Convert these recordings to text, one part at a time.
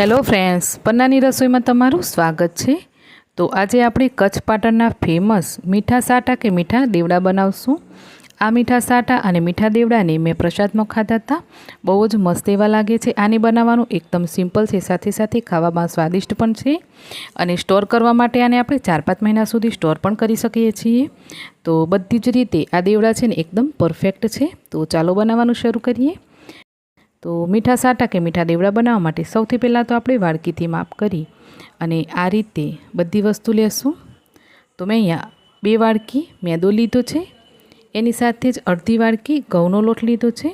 Hello friends પન્નાની રસોઈમાં તમારું સ્વાગત છે. તો આજે આપણે કચ્છ પાટણના ફેમસ મીઠા સાટા કે મીઠા દેવડા બનાવશું. આ મીઠા સાટા અને મીઠા દેવડાને મેં પ્રસાદમાં ખાધા હતા. બહુ જ મસ્ત એવા લાગે છે. આને બનાવવાનું એકદમ સિમ્પલ છે. સાથે સાથે ખાવામાં સ્વાદિષ્ટ પણ છે. અને સ્ટોર કરવા માટે આને આપણે ચાર પાંચ મહિના સુધી સ્ટોર પણ કરી શકીએ છીએ. તો બધી જ રીતે આ દેવડા છે ને એકદમ પરફેક્ટ છે. તો ચાલો બનાવવાનું શરૂ કરીએ. તો મીઠા સાટા કે મીઠા દેવડા બનાવવા માટે સૌથી પહેલાં તો આપણે વાડકીથી માપ કરી અને આ રીતે બધી વસ્તુ લેશું. તો મેં અહીંયા બે વાડકી મેદો લીધો છે, એની સાથે જ અડધી વાડકી ઘઉંનો લોટ લીધો છે.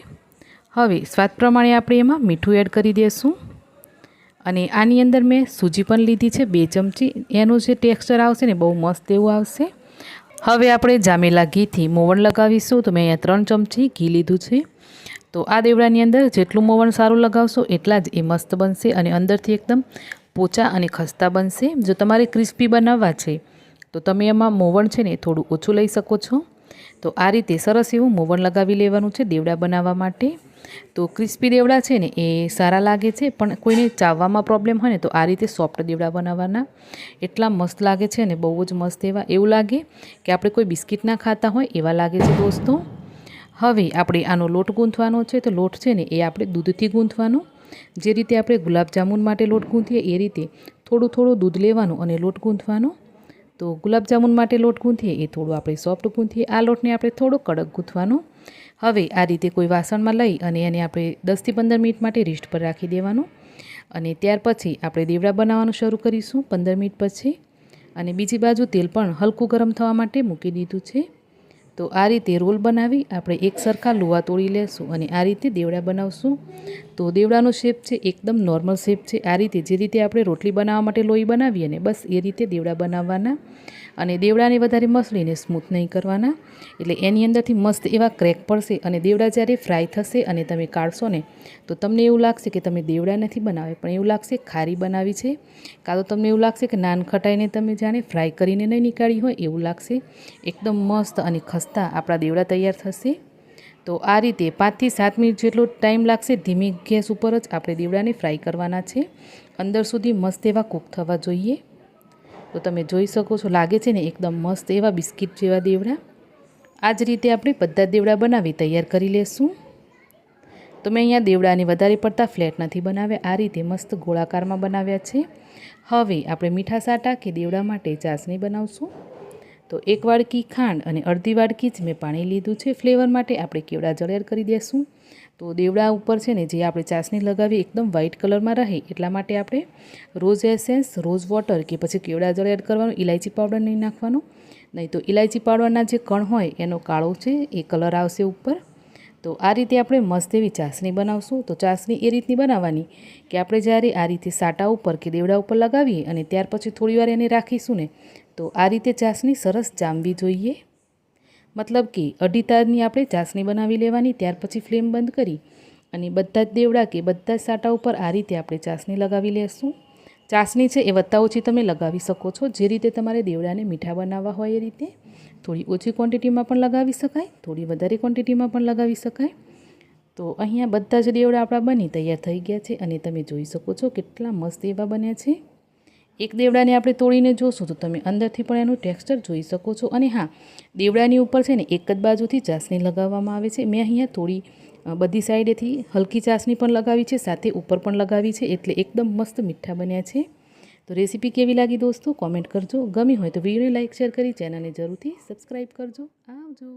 હવે સ્વાદ પ્રમાણે આપણે એમાં મીઠું એડ કરી દઈશું અને આની અંદર મેં સૂજી પણ લીધી છે, બે ચમચી. એનું જે ટેક્સચર આવશે ને બહુ મસ્ત એવું આવશે. હવે આપણે જામેલા ઘીથી મોવણ લગાવીશું. તો મેં અહીંયા ત્રણ ચમચી ઘી લીધું છે. તો આ દેવડાની અંદર જેટલું મોવણ સારું લગાવશો એટલા જ એ મસ્ત બનશે અને અંદરથી એકદમ પોચા અને ખસ્તા બનશે. જો તમારે ક્રિસ્પી બનાવવા છે, તો તમે એમાં મોવણ છે ને થોડું ઓછું લઈ શકો છો. તો આ રીતે સરસ એવું મોવણ લગાવી લેવાનું છે દેવડા બનાવવા માટે. તો ક્રિસ્પી દેવડા છે ને એ સારા લાગે છે, પણ કોઈને ચાવવામાં પ્રોબ્લેમ હોય ને તો આ રીતે સોફ્ટ દેવડા બનાવવાના. એટલા મસ્ત લાગે છે ને બહુ જ મસ્ત એવા એવું લાગે કે આપણે કોઈ બિસ્કિટ ના ખાતા હોય એવા લાગે છે દોસ્તો. હવે આપણે આનો લોટ ગૂંથવાનો છે, તો લોટ છે ને એ આપણે દૂધથી ગૂંથવાનો. જે રીતે આપણે ગુલાબજામુન માટે લોટ ગૂંથીએ, એ રીતે થોડું થોડું દૂધ લેવાનું અને લોટ ગૂંથવાનો. તો ગુલાબજાંબુ માટે લોટ ગૂંથીએ, એ થોડું આપણે સોફ્ટ ગૂંથીએ. આ લોટને આપણે થોડો કડક ગૂંથવાનો. હવે આ રીતે કોઈ વાસણમાં લઈ અને એને આપણે દસથી પંદર મિનિટ માટે રીસ્ટ પર રાખી દેવાનું. અને ત્યાર પછી આપણે દેવડા બનાવવાનું શરૂ કરીશું, પંદર મિનિટ પછી. અને બીજી બાજુ તેલ પણ હલકું ગરમ થવા માટે મૂકી દીધું છે. તો આ રીતે રોલ બનાવી આપણે એક સરખા લુવા તોડી લેશું અને આ રીતે દેવડા બનાવશું. તો દેવડાનો શેપ છે એકદમ નોર્મલ શેપ છે. આ રીતે જે રીતે આપણે રોટલી બનાવવા માટે લોહી બનાવીએ ને બસ એ રીતે દેવડા બનાવવાના. અને દેવડાને વધારે મસળીને સ્મૂથ નહીં કરવાના. એટલે એની અંદરથી મસ્ત એવા ક્રેક પડશે અને દેવડા જ્યારે ફ્રાય થશે અને તમે કાઢશો ને, તો તમને એવું લાગશે કે તમે દેવડા નથી બનાવે પણ એવું લાગશે ખારી બનાવી છે. કાં તો તમને એવું લાગશે કે નાન ખટાઈને તમે જાણે ફ્રાય કરીને નહીં નીકાળી હોય, એવું લાગશે. એકદમ મસ્ત અને ખસ્તા આપણા દેવડા તૈયાર થશે? તો આ રીતે પાંચથી સાત મિનિટ જેટલો ટાઈમ લાગશે, ધીમી ગેસ ઉપર જ આપણે દેવડાને ફ્રાય કરવાના છે. અંદર સુધી મસ્ત એવા કૂક થવા જોઈએ. તો તમે જોઈ શકો છો, લાગે છે ને એકદમ મસ્ત એવા બિસ્કિટ જેવા દેવડા. આ જ રીતે આપણે બધા દેવડા બનાવી તૈયાર કરી લેશું. તો મેં અહીંયા દેવડાને વધારે પડતા ફ્લેટ નથી બનાવ્યા, આ રીતે મસ્ત ગોળાકારમાં બનાવ્યા છે. હવે આપણે મીઠા સાટા કે દેવડા માટે ચાસણી બનાવશું. તો એક વાડકી ખાંડ અને અડધી વાડકી જ મેં પાણી લીધું છે. ફ્લેવર માટે આપણે કેવડા જળિયાર કરી દેશું. તો દેવડા ઉપર છે ને જે આપણે ચાસણી લગાવી એકદમ વ્હાઇટ કલરમાં રહે એટલા માટે આપણે રોઝ એસેન્સ, રોઝ વોટર કે પછી કેવડા જળ એડ કરવાનું ઇલાયચી પાવડર નહીં નાખવાનું. નહીં તો ઇલાયચી પાવડરના જે કણ હોય એનો કાળો છે એ કલર આવશે ઉપર. તો આ રીતે આપણે મસ્ત એવી ચાસણી બનાવશું. તો ચાસણી એ રીતની બનાવવાની કે આપણે જ્યારે આ રીતે સાટા ઉપર કે દેવડા ઉપર લગાવીએ અને ત્યાર પછી થોડીવાર એને રાખીશું ને, તો આ રીતે ચાસણી સરસ જામવી જોઈએ. મતલબ કે અઢી તારની આપણે ચાસણી બનાવી લેવાની, ત્યાર પછી ફ્લેમ બંધ કરી અને બધા જ દેવડા કે બધા જ સાટા ઉપર આ રીતે આપણે ચાસણી લગાવી લેશું. ચાસણી છે એ વત્તા ઓછી તમે લગાવી શકો છો, જે રીતે તમારે દેવડાને મીઠા બનાવવા હોય એ રીતે. થોડી ઓછી ક્વોન્ટિટીમાં પણ લગાવી શકાય, થોડી વધારે ક્વોન્ટિટીમાં પણ લગાવી શકાય. તો અહીંયા બધા જ દેવડા આપણા બની તૈયાર થઈ ગયા છે અને તમે જોઈ શકો છો કેટલા મસ્ત એવા બન્યા છે. એક દેવડાને આપણે તોડીને જોશું તો તમે અંદરથી પણ એનું ટેક્સચર જોઈ શકો છો અને હા દેવડાની ઉપર છે ને એક જ બાજુથી ચાસણી લગાવવામાં આવે છે. મેં અહીંયા થોડી બધી સાઈડેથી હલકી ચાસણી પણ લગાવી છે, સાથે ઉપર પણ લગાવી છે, એટલે એકદમ મસ્ત મીઠા બન્યા છે. તો રેસીપી કેવી લાગી દોસ્તો? કોમેન્ટ કરજો. ગમી હોય તો વિડીયોને લાઇક શેર કરી ચેનલને જરૂરથી સબસ્ક્રાઈબ કરજો. આવજો.